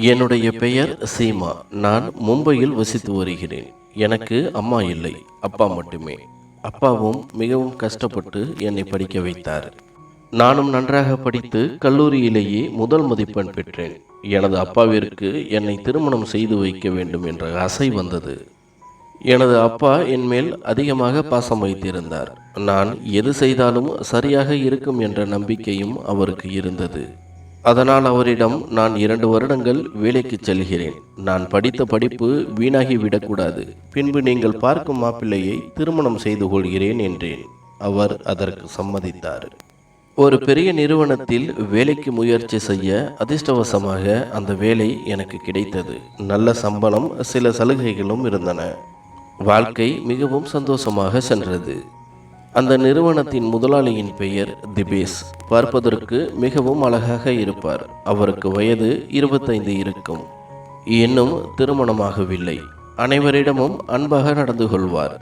என்னுடைய பெயர் சீமா. நான் மும்பையில் வசித்து வருகிறேன். எனக்கு அம்மா இல்லை அப்பா மட்டுமே. அப்பாவும் மிகவும் கஷ்டப்பட்டு என்னை படிக்க வைத்தார். நானும் நன்றாக படித்து கல்லூரியிலேயே முதல் மதிப்பெண் பெற்றேன். எனது அப்பாவிற்கு என்னை திருமணம் செய்து வைக்க வேண்டும் என்ற ஆசை வந்தது. எனது அப்பா என் மேல் அதிகமாக பாசம் வைத்திருந்தார். நான் எது செய்தாலும் சரியாக இருக்கும் என்ற நம்பிக்கையும் அவருக்கு இருந்தது. அதனால் அவரிடம் நான் இரண்டு வருடங்கள் வேலைக்கு செல்கிறேன். நான் படித்த படிப்பு வீணாகி விடக்கூடாது பின்பு நீங்கள் பார்க்கும் மாப்பிள்ளையை திருமணம் செய்து கொள்கிறேன் என்றேன். அவர் அதற்கு சம்மதித்தார். ஒரு பெரிய நிறுவனத்தில் வேலைக்கு முயற்சி செய்ய அதிர்ஷ்டவசமாக அந்த வேலை எனக்கு கிடைத்தது. நல்ல சம்பளம் சில சலுகைகளும் இருந்தன. வாழ்க்கை மிகவும் சந்தோஷமாக சென்றது. அந்த நிறுவனத்தின் முதலாளியின் பெயர் திபேஷ் பார்ப்பதற்கு மிகவும் அழகாக இருப்பார். அவருக்கு வயது இருபத்தைந்து இருக்கும். இன்னும் திருமணமாகவில்லை. அனைவரிடமும் அன்பாக நடந்து கொள்வார்.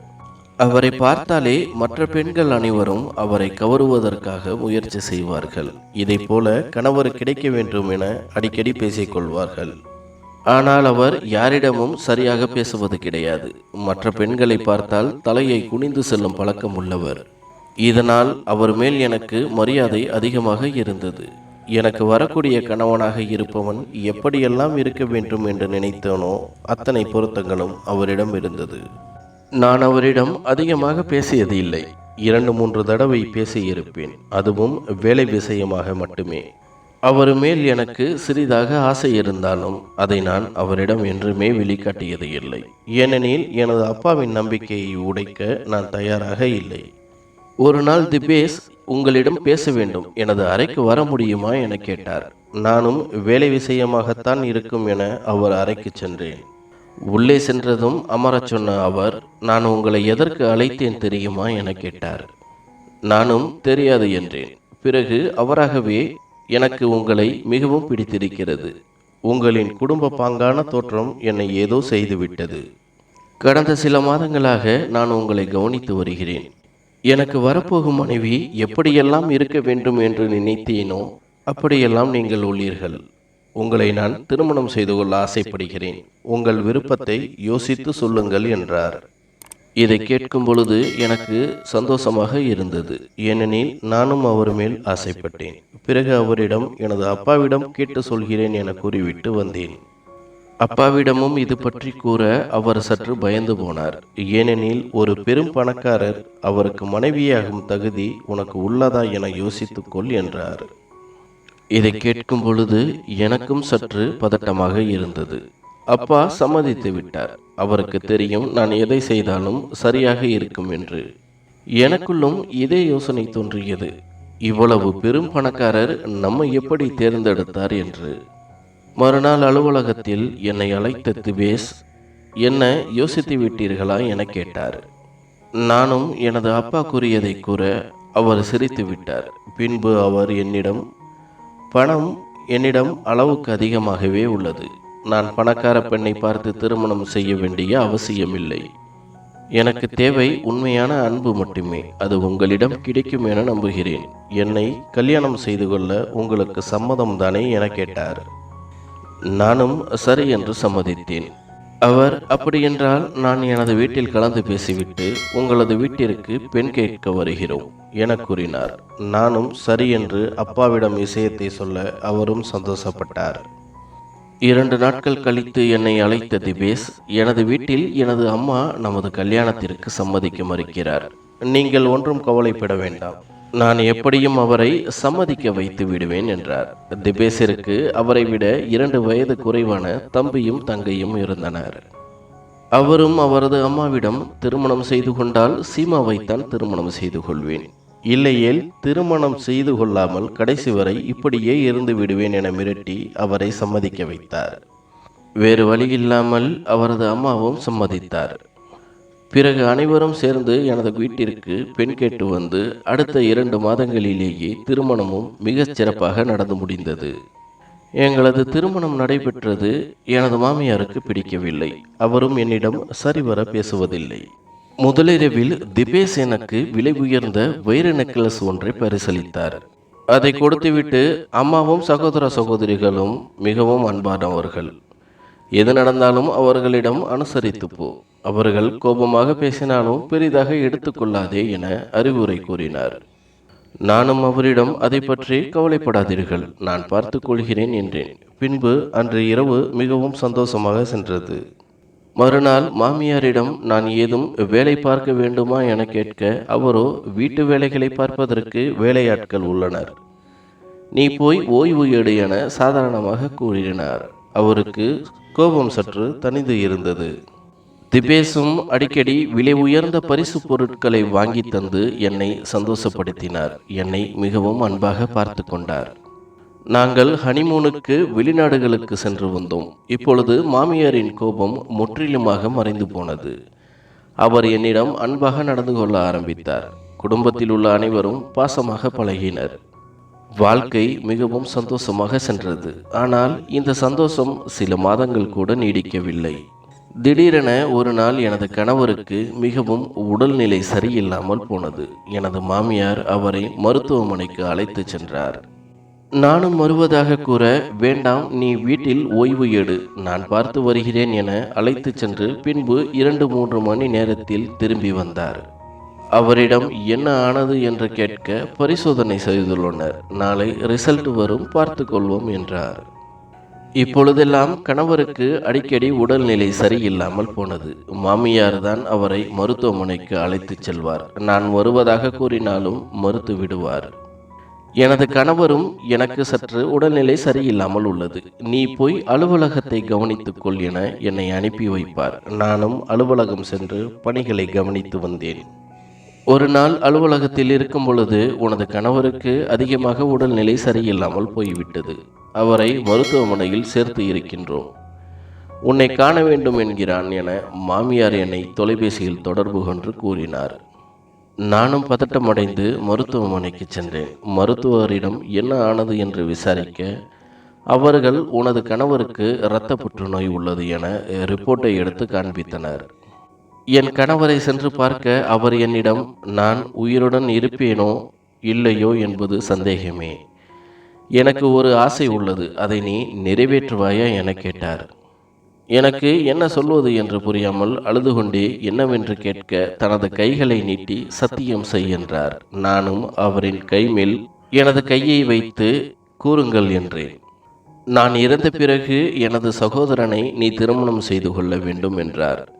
அவரை பார்த்தாலே மற்ற பெண்கள் அனைவரும் அவரை கவருவதற்காக முயற்சி செய்வார்கள். இதைப் போல கணவர் கிடைக்க வேண்டும் என அடிக்கடி பேசிக்கொள்வார்கள் ஆனால் அவர் யாரிடமும் சரியாக பேசுவது கிடையாது. மற்ற பெண்களை பார்த்தால் தலையை குனிந்து செல்லும் பழக்கம் உள்ளவர். இதனால் அவர் மேல் எனக்கு மரியாதை அதிகமாக இருந்தது. எனக்கு வரக்கூடிய கணவனாக இருப்பவன் எப்படியெல்லாம் இருக்க வேண்டும் என்று நினைத்தேனோ அத்தனை பொருத்தங்களும் அவரிடம் இருந்தது. நான் அவரிடம் அதிகமாக பேசியது இல்லை. இரண்டு மூன்று தடவை பேசியிருப்பேன். அதுவும் வேலை விஷயமாக மட்டுமே. அவர் மேல் எனக்கு சிறிதாக ஆசை இருந்தாலும் அதை நான் அவரிடம் என்றுமே வெளிக்காட்டியது இல்லை. ஏனெனில் எனது அப்பாவின் நம்பிக்கையை உடைக்க நான் தயாராக இல்லை. ஒரு நாள் திபேஷ் உங்களிடம் பேச வேண்டும். எனது அறைக்கு வர முடியுமா? என கேட்டார். நானும் வேலை விஷயமாகத்தான் இருக்கும் என அவர் அறைக்கு சென்றேன். உள்ளே சென்றதும் அமரச் சொன்ன அவர் நான் உங்களை எதற்கு அழைத்தேன் தெரியுமா? என கேட்டார். நானும் தெரியாது என்றேன். பிறகு அவராகவே எனக்கு உங்களை மிகவும் பிடித்திருக்கிறது. உங்களின் குடும்ப பாங்கான தோற்றம் என்னை ஏதோ செய்துவிட்டது. கடந்த சில மாதங்களாக நான் உங்களை கவனித்து வருகிறேன். எனக்கு வரப்போகும் மனைவி எப்படியெல்லாம் இருக்க வேண்டும் என்று நினைத்தேனோ அப்படியெல்லாம் நீங்கள் உள்ளீர்கள். உங்களை நான் திருமணம் செய்து கொள்ள ஆசைப்படுகிறேன். உங்கள் விருப்பத்தை யோசித்து சொல்லுங்கள் என்றார். இதை கேட்கும் பொழுது எனக்கு சந்தோஷமாக இருந்தது. ஏனெனில் நானும் அவர் மேல் ஆசைப்பட்டேன். பிறகு அவரிடம் எனது அப்பாவிடம் கேட்டு சொல்கிறேன் என கூறிவிட்டு வந்தேன். அப்பாவிடமும் இது பற்றி கூற அவர் சற்று பயந்து போனார். ஏனெனில் ஒரு பெரும் பணக்காரர் அவருக்கு மனைவியாகும் தகுதி உனக்கு உள்ளதா என யோசித்துக்கொள் என்றார். இதை கேட்கும் பொழுது எனக்கும் சற்று பதட்டமாக இருந்தது. அப்பா சம்மதித்து விட்டார். அவருக்கு தெரியும் நான் எதை செய்தாலும் சரியாக இருக்கும் என்று. எனக்குள்ளும் இதே யோசனை தோன்றியது. இவ்வளவு பெரும் பணக்காரர் நம்மை எப்படி தேர்ந்தெடுத்தார் என்று. மறுநாள் அலுவலகத்தில் என்னை அழைத்த திவேஷ் என்ன யோசித்து விட்டீர்களா என கேட்டார். நானும் எனது அப்பா கூறியதை கூற அவர் சிரித்து விட்டார் பின்பு அவர் என்னிடம் பணம் என்னிடம் அளவுக்கு அதிகமாகவே உள்ளது. நான் பணக்கார பெண்ணை பார்த்து திருமணம் செய்ய வேண்டிய அவசியமில்லை. எனக்கு தேவை உண்மையான அன்பு மட்டுமே. அது உங்களிடம் கிடைக்கும் என நம்புகிறேன். என்னை கல்யாணம் செய்து கொள்ள உங்களுக்கு சம்மதம் தானே? என கேட்டார். நானும் சரி என்று சம்மதித்தேன். அவர் அப்படியென்றால் நான் எனது வீட்டில் கலந்து பேசிவிட்டு உங்களது வீட்டிற்கு பெண் கேட்க வருகிறோம் என கூறினார். நானும் சரி என்று அப்பாவிடம் விஷயத்தை சொல்ல அவரும் சந்தோஷப்பட்டார். இரண்டு நாட்கள் கழித்து என்னை அழைத்த திபேஷ் எனது வீட்டில் எனது அம்மா நமது கல்யாணத்திற்கு சம்மதிக்க மறுக்கிறார். நீங்கள் ஒன்றும் கவலைப்பட வேண்டாம். நான் எப்படியும் அவரை சம்மதிக்க வைத்து விடுவேன் என்றார். திபேசருக்கு அவரை விட இரண்டு வயது குறைவான தம்பியும் தங்கையும் இருந்தனர். அவரும் அவரது அம்மாவிடம் திருமணம் செய்து கொண்டால் சீமாவைத்தான் திருமணம் செய்து கொள்வேன். இல்லையேல் திருமணம் செய்து கொள்ளாமல் கடைசி வரை இப்படியே இருந்து விடுவேன் என மிரட்டி அவரை சம்மதிக்க வைத்தார். வேறு வழி இல்லாமல் அவரது அம்மாவும் சம்மதித்தார். பிறகு அனைவரும் சேர்ந்து எனது வீட்டிற்கு பெண் கேட்டு வந்து அடுத்த இரண்டு மாதங்களிலேயே திருமணமும் மிகச் சிறப்பாக நடந்து முடிந்தது. எங்களது திருமணம் நடைபெற்றது எனது மாமியாருக்கு பிடிக்கவில்லை. அவரும் என்னிடம் சரிவர பேசுவதில்லை. முதலிரவில் திபேஷ் எனக்கு விலை உயர்ந்த வைர நெக்லஸ் ஒன்றை பரிசளித்தார். அதை கொடுத்துவிட்டு அம்மாவும் சகோதர சகோதரிகளும் மிகவும் அன்பானவர்கள். எது நடந்தாலும் அவர்களிடம் அனுசரித்து போ அவர்கள் கோபமாக பேசினாலும் பெரிதாக எடுத்துக்கொள்ளாதே என அறிவுரை கூறினார். நானும் அவரிடம் அதை பற்றி கவலைப்படாதீர்கள் நான் பார்த்து கொள்கிறேன் என்றேன். பின்பு அன்று இரவு மிகவும் சந்தோஷமாக சென்றது. மறுநாள் மாமியாரிடம் நான் ஏதும் வேலை பார்க்க வேண்டுமா என கேட்க அவரோ வீட்டு வேலைகளை பார்ப்பதற்கு வேலையாட்கள் உள்ளனர். நீ போய் ஓய்வு எடு என சாதாரணமாக கூறினார். அவருக்கு கோபம் சற்று தனிந்து இருந்தது. திபேசும் அடிக்கடி விலை உயர்ந்த பரிசு பொருட்களை வாங்கி தந்து என்னை சந்தோஷப்படுத்தினார். என்னை மிகவும் அன்பாக பார்த்து கொண்டார். நாங்கள் ஹனிமூனுக்கு வெளிநாடுகளுக்கு சென்று வந்தோம். இப்பொழுது மாமியாரின் கோபம் முற்றிலுமாக மறைந்து போனது. அவர் என்னிடம் அன்பாக நடந்து கொள்ள ஆரம்பித்தார். குடும்பத்தில் உள்ள அனைவரும் பாசமாக பழகினர். வாழ்க்கை மிகவும் சந்தோஷமாக சென்றது. ஆனால் இந்த சந்தோஷம் சில மாதங்கள் கூட நீடிக்கவில்லை. திடீரென ஒரு நாள் எனது கணவருக்கு மிகவும் உடல்நிலை சரியில்லாமல் போனது. எனது மாமியார் அவரை மருத்துவமனைக்கு அழைத்துச் சென்றார். நானும் வருவதாக கூற வேண்டாம் நீ வீட்டில் ஓய்வு எடு. நான் பார்த்து வருகிறேன் என அழைத்துச் சென்று பின்பு இரண்டு மூன்று மணி நேரத்தில் திரும்பி வந்தார். அவரிடம் என்ன ஆனது என்று கேட்க பரிசோதனை செய்துள்ளனர். நாளை ரிசல்ட் வரும் பார்த்து கொள்வோம் என்றார். இப்பொழுதெல்லாம் கணவருக்கு அடிக்கடி உடல்நிலை சரியில்லாமல் போனது. மாமியார் தான் அவரை மருத்துவமனைக்கு அழைத்துச் செல்வார். நான் வருவதாக கூறினாலும் மறுத்து விடுவார். எனது கணவரும் எனக்கு சற்று உடல்நிலை சரியில்லாமல் உள்ளது. நீ போய் அலுவலகத்தை கவனித்துக் கொள் என என்னை அனுப்பி வைப்பார். நானும் அலுவலகம் சென்று பணிகளை கவனித்து வந்தேன். ஒரு நாள் அலுவலகத்தில் இருக்கும் பொழுது உனது கணவருக்கு அதிகமாக உடல்நிலை சரியில்லாமல் போய்விட்டது. அவரை மருத்துவமனையில் சேர்த்து இருக்கின்றோம். உன்னை காண வேண்டும் என்கிறான் என மாமியார் என்னை தொலைபேசியில் தொடர்பு கொண்டு கூறினார். நானும் பதட்டமடைந்து மருத்துவமனைக்கு சென்றேன். மருத்துவரிடம் என்ன ஆனது என்று விசாரிக்க அவர்கள் உனது கணவருக்கு இரத்த புற்றுநோய் உள்ளது என ரிப்போர்ட்டை எடுத்து காண்பித்தனர். என் கணவரை சென்று பார்க்க அவர் என்னிடம் நான் உயிருடன் இருப்பேனோ இல்லையோ என்பது சந்தேகமே. எனக்கு ஒரு ஆசை உள்ளது அதை நீ நிறைவேற்றுவாயா? என கேட்டார். எனக்கு என்ன சொல்வது? என்று புரியாமல் அழுது கொண்டே என்னவென்று கேட்க தனது கைகளை நீட்டி சத்தியம் செய் என்றார். நானும் அவரின் கைமேல் எனது கையை வைத்து கூறுங்கள் என்றேன். நான் இறந்த பிறகு எனது சகோதரனை நீ திருமணம் செய்து கொள்ள வேண்டும் என்றார்.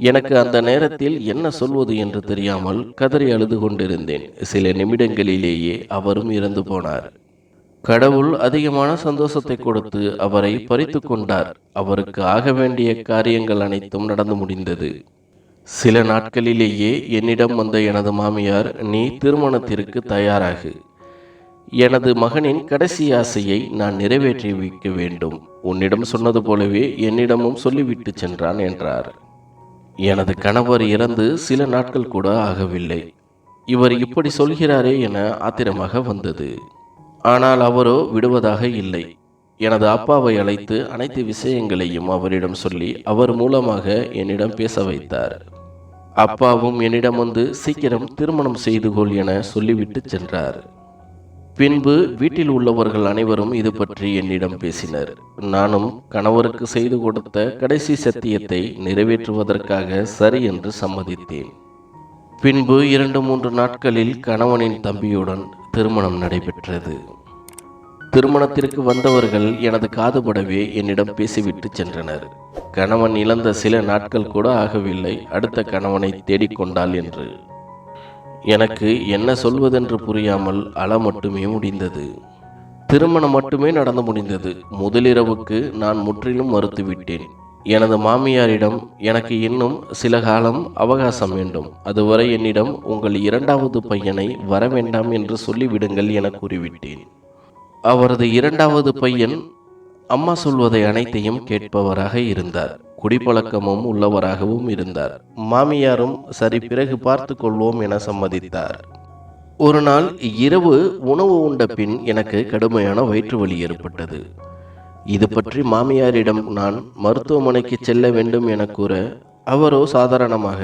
எனக்கு அந்த நேரத்தில் என்ன சொல்வது என்று தெரியாமல் கதறி அழுது கொண்டிருந்தேன். சில நிமிடங்களிலேயே அவரும் இறந்து போனார். கடவுள் அதிகமான சந்தோஷத்தை கொடுத்து அவரை பறித்து கொண்டார். அவருக்கு ஆக வேண்டிய காரியங்கள் அனைத்தும் நடந்து முடிந்தது. சில நாட்களிலேயே என்னிடம் வந்த எனது மாமியார் நீ திருமணத்திற்கு தயாராகு. எனது மகனின் கடைசி ஆசையை நான் நிறைவேற்றி வைக்க வேண்டும். உன்னிடம் சொன்னது போலவே என்னிடமும் சொல்லிவிட்டு சென்றான் என்றார். எனது கணவர் இறந்து சில நாட்கள் கூட ஆகவில்லை. இவர் இப்படி சொல்கிறாரே என ஆத்திரமாக வந்தது. ஆனால் அவரோ விடுவதாக இல்லை. எனது அப்பாவை அழைத்து அனைத்து விஷயங்களையும் அவரிடம் சொல்லி அவர் மூலமாக என்னிடம் பேச வைத்தார். அப்பாவும் என்னிடம் வந்து சீக்கிரம் திருமணம் செய்து கொள் என சொல்லிவிட்டு சென்றார். பின்பு வீட்டில் உள்ளவர்கள் அனைவரும் இது பற்றி என்னிடம் பேசினர். நானும் கணவருக்கு செய்து கொடுத்த கடைசி சத்தியத்தை நிறைவேற்றுவதற்காக சரி என்று சம்மதித்தேன். பின்பு இரண்டு மூன்று நாட்களில் கணவனின் தம்பியுடன் திருமணம் நடைபெற்றது. திருமணத்திற்கு வந்தவர்கள் எனது காதுபடவே என்னிடம் பேசிவிட்டு சென்றனர். கணவன் இழந்த சில நாட்கள் கூட ஆகவில்லை. அடுத்த கணவனை தேடிக்கொண்டாள் என்று. எனக்கு என்ன சொல்வதென்று புரியாமல் அல மட்டுமே முடிந்தது. திருமணம் மட்டுமே நடந்து முடிந்தது. முதலிரவுக்கு நான் முற்றிலும் மறுத்துவிட்டேன். எனது மாமியாரிடம் எனக்கு இன்னும் சில காலம் அவகாசம் வேண்டும். அதுவரை என்னிடம் உங்கள் இரண்டாவது பையனை வர வேண்டாம் என்று சொல்லிவிடுங்கள் என கூறிவிட்டேன். அவரது இரண்டாவது பையன் அம்மா சொல்வதை அனைத்தையும் கேட்பவராக இருந்தார். குடிப்பழக்கமும் உள்ளவராகவும் இருந்தார். மாமியாரும் சரி பிறகு பார்த்து கொள்வோம் என சம்மதித்தார். ஒரு நாள் இரவு உணவு உண்ட பின் எனக்கு கடுமையான வயிற்று வலி ஏற்பட்டது. இது பற்றி மாமியாரிடம் நான் மருத்துவமனைக்கு செல்ல வேண்டும் என கூற அவரோ சாதாரணமாக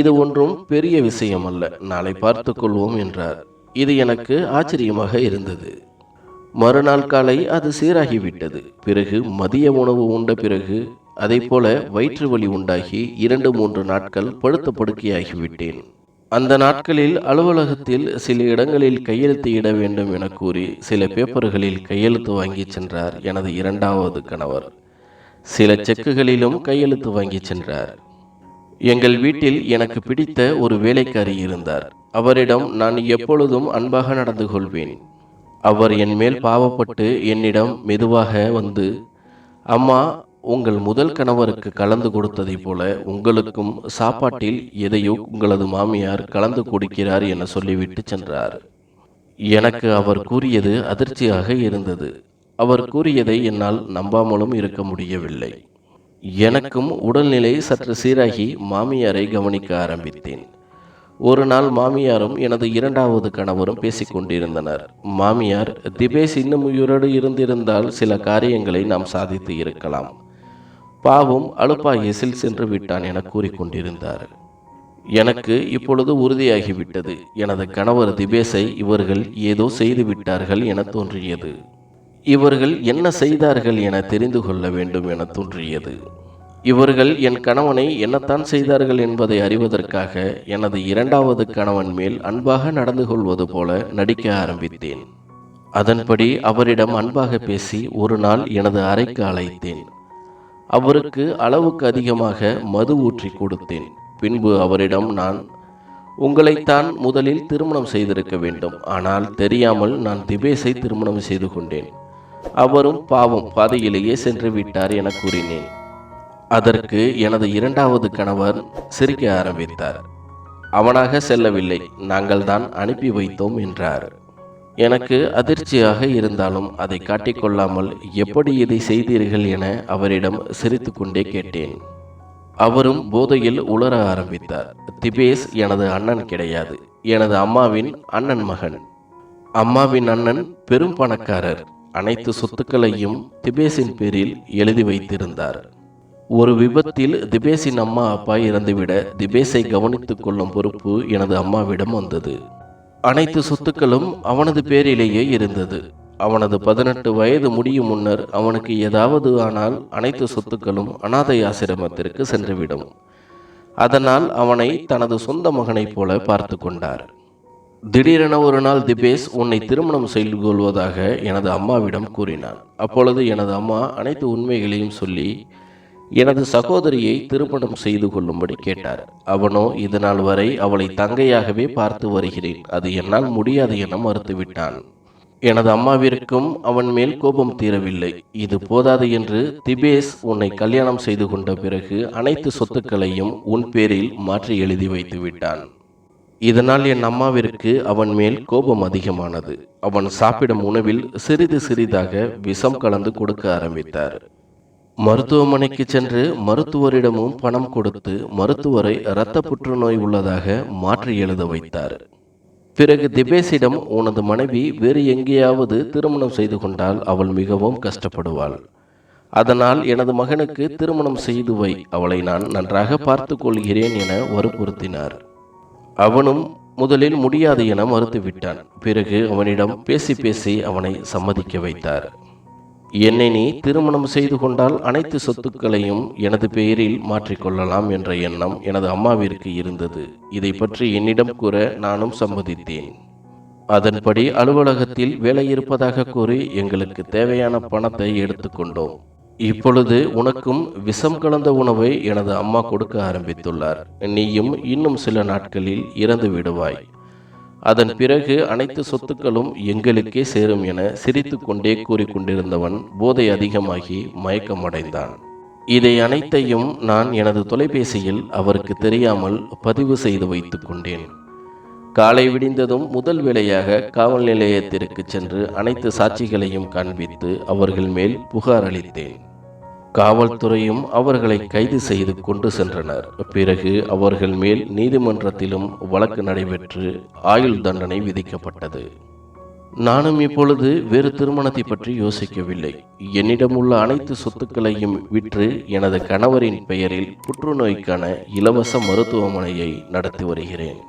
இது ஒன்றும் பெரிய விஷயம் அல்ல நாளை பார்த்து கொள்வோம் என்றார். இது எனக்கு ஆச்சரியமாக இருந்தது. மறுநாள் காலை அது சீராகிவிட்டது. பிறகு மதிய உணவு உண்ட பிறகு அதை போல வயிற்று வலி உண்டாகி இரண்டு மூன்று நாட்கள் படுத்த படுக்கையாகிவிட்டேன் அந்த நாட்களில் அலுவலகத்தில் சில இடங்களில் கையெழுத்து இட வேண்டும் என கூறி சில பேப்பர்களில் கையெழுத்து வாங்கி சென்றார் எனது இரண்டாவது கணவர். சில செக்குகளிலும் கையெழுத்து வாங்கி சென்றார். எங்கள் வீட்டில் எனக்கு பிடித்த ஒரு வேலைக்காரி இருந்தார். அவரிடம் நான் எப்பொழுதும் அன்பாக நடந்து கொள்வேன். அவர் என் மேல் பாவப்பட்டு என்னிடம் மெதுவாக வந்து அம்மா உங்கள் முதல் கணவருக்கு கலந்து கொடுத்ததைப் போல உங்களுக்கும் சாப்பாட்டில் எதையோ உங்களது மாமியார் கலந்து கொடுக்கிறார் என சொல்லிவிட்டு சென்றார். எனக்கு அவர் கூறியது அதிர்ச்சியாக இருந்தது. அவர் கூறியதை என்னால் நம்பாமலும் இருக்க முடியவில்லை. எனக்கும் உடல்நிலை சற்று சீராகி மாமியாரை கவனிக்க ஆரம்பித்தேன். ஒரு நாள் மாமியாரும் எனது இரண்டாவது கணவரும் பேசிக் கொண்டிருந்தனர். மாமியார் திபேஷ் இன்னும் உயிரோடு இருந்திருந்தால் சில காரியங்களை நாம் சாதித்து இருக்கலாம். பாவம் அலுப்பாயசில் சென்று விட்டான் என கூறிக்கொண்டிருந்தார் எனக்கு இப்பொழுது உறுதியாகிவிட்டது. எனது கணவர் திபேஷை இவர்கள் ஏதோ செய்து விட்டார்கள் என தோன்றியது. இவர்கள் என்ன செய்தார்கள் என தெரிந்து கொள்ள வேண்டும் என தோன்றியது. இவர்கள் என் கணவனை என்னத்தான் செய்தார்கள் என்பதை அறிவதற்காக எனது இரண்டாவது கணவன் மேல் அன்பாக நடந்து கொள்வது போல நடிக்க ஆரம்பித்தேன். அதன்படி அவரிடம் அன்பாக பேசி ஒரு நாள் எனது அறைக்கு அழைத்தேன். அவருக்கு அளவுக்கு அதிகமாக மது ஊற்றி கொடுத்தேன். பின்பு அவரிடம் நான் உங்களைத்தான் முதலில் திருமணம் செய்திருக்க வேண்டும். ஆனால் தெரியாமல் நான் திபேஷை திருமணம் செய்து கொண்டேன். அவரும் பாவம் பாதையிலேயே சென்று விட்டார் என கூறினேன். அதற்கு எனது இரண்டாவது கணவர் சிரிக்க ஆரம்பித்தார். அவனாக செல்லவில்லை நாங்கள் தான் அனுப்பி வைத்தோம் என்றார். எனக்கு அதிர்ச்சியாக இருந்தாலும் அதை காட்டிக்கொள்ளாமல் எப்படி இதை செய்தீர்கள் என அவரிடம் சிரித்துக்கொண்டே கேட்டேன். அவரும் போதையில் உளர ஆரம்பித்தார். திபேஷ் எனது அண்ணன் கிடையாது எனது அம்மாவின் அண்ணன் மகன். அம்மாவின் அண்ணன் பெரும் பணக்காரர். அனைத்து சொத்துக்களையும் திபேஷின் பேரில் எழுதி வைத்திருந்தார். ஒரு விபத்தில் திபேஷின் அம்மா அப்பா இறந்துவிட திபேஷை கவனித்துக் கொள்ளும் பொறுப்பு எனது அம்மாவிடம் வந்தது. அனைத்து சொத்துக்களும் அவனது பேரிலேயே இருந்தது. அவனது பதினெட்டு வயது முடியும் முன்னர் அவனுக்கு ஏதாவது ஆனால் அனைத்து சொத்துக்களும் அனாதை ஆசிரமத்திற்கு சென்றுவிடும். அதனால் அவனை தனது சொந்த மகனைப் போல பார்த்து கொண்டார். திடீரென ஒரு நாள் திபேஷ் உன்னை திருமணம் செய்து கொள்வதாக எனது அம்மாவிடம் கூறினான். அப்பொழுது எனது அம்மா அனைத்து உண்மைகளையும் சொல்லி எனது சகோதரியை திருமணம் செய்து கொள்ளும்படி கேட்டார். அவனோ இதனால் வரை அவளை தங்கையாகவே பார்த்து வருகிறேன். அது என்னால் முடியாது என மறுத்துவிட்டான். எனது அம்மாவிற்கும் அவன் மேல் கோபம் தீரவில்லை. இது போதாது என்று திபேஷ் உன்னை கல்யாணம் செய்து கொண்ட பிறகு அனைத்து சொத்துக்களையும் உன் பேரில் மாற்றி எழுதி வைத்து விட்டான். இதனால் என் அம்மாவிற்கு அவன் மேல் கோபம் அதிகமானது. அவன் சாப்பிடும் உணவில் சிறிது சிறிதாக விஷம் கலந்து கொடுக்க ஆரம்பித்தார். மருத்துவமனைக்கு சென்று மருத்துவரிடமும் பணம் கொடுத்து மருத்துவரை இரத்த புற்றுநோய் உள்ளதாக மாற்றி எழுத வைத்தார். பிறகு திபேஷிடம் உனது மனைவி வேறு எங்கேயாவது திருமணம் செய்து கொண்டால் அவள் மிகவும் கஷ்டப்படுவாள். அதனால் எனது மகனுக்கு திருமணம் செய்து வை அவளை நான் நன்றாக பார்த்து கொள்கிறேன் என வற்புறுத்தினார். அவனும் முதலில் முடியாது என மறுத்துவிட்டான். பிறகு அவனிடம் பேசி பேசி அவனை சம்மதிக்க வைத்தார். என்னை நீ திருமணம் செய்து கொண்டால் அனைத்து சொத்துக்களையும் எனது பெயரில் மாற்றிக்கொள்ளலாம் என்ற எண்ணம் எனது அம்மாவிற்கு இருந்தது. இதை பற்றி என்னிடம் கூற நானும் சம்மதித்தேன். அதன்படி அலுவலகத்தில் வேலை இருப்பதாக கூறி எங்களுக்கு தேவையான பணத்தை எடுத்துக்கொண்டோம் இப்பொழுது உனக்கும் விஷம் கலந்த உணவை எனது அம்மா கொடுக்க ஆரம்பித்துள்ளார். நீயும் இன்னும் சில நாட்களில் இறந்து விடுவாய். அதன் பிறகு அனைத்து சொத்துக்களும் எங்களுக்கே சேரும் என சிரித்து கொண்டே கூறிக்கொண்டிருந்தவன் போதை அதிகமாகி மயக்கமடைந்தான் இதை அனைத்தையும் நான் எனது தொலைபேசியில் அவருக்கு தெரியாமல் பதிவு செய்து வைத்துக் கொண்டேன். காலை விடிந்ததும் முதல் வேளையாக காவல் நிலையத்திற்கு சென்று அனைத்து சாட்சிகளையும் காண்பித்து அவர்கள் மேல் புகார் அளித்தேன். காவல்துறையும் அவர்களை கைது செய்து கொண்டு சென்றனர். பிறகு அவர்கள் மேல் நீதிமன்றத்திலும் வழக்கு நடைபெற்று ஆயுள் தண்டனை விதிக்கப்பட்டது. நானும் இப்பொழுது வேறு திருமணத்தை பற்றி யோசிக்கவில்லை. என்னிடம் உள்ள அனைத்து சொத்துக்களையும் விற்று எனது கணவரின் பெயரில் புற்றுநோய்க்கான இலவச மருத்துவமனையை நடத்தி வருகிறேன்.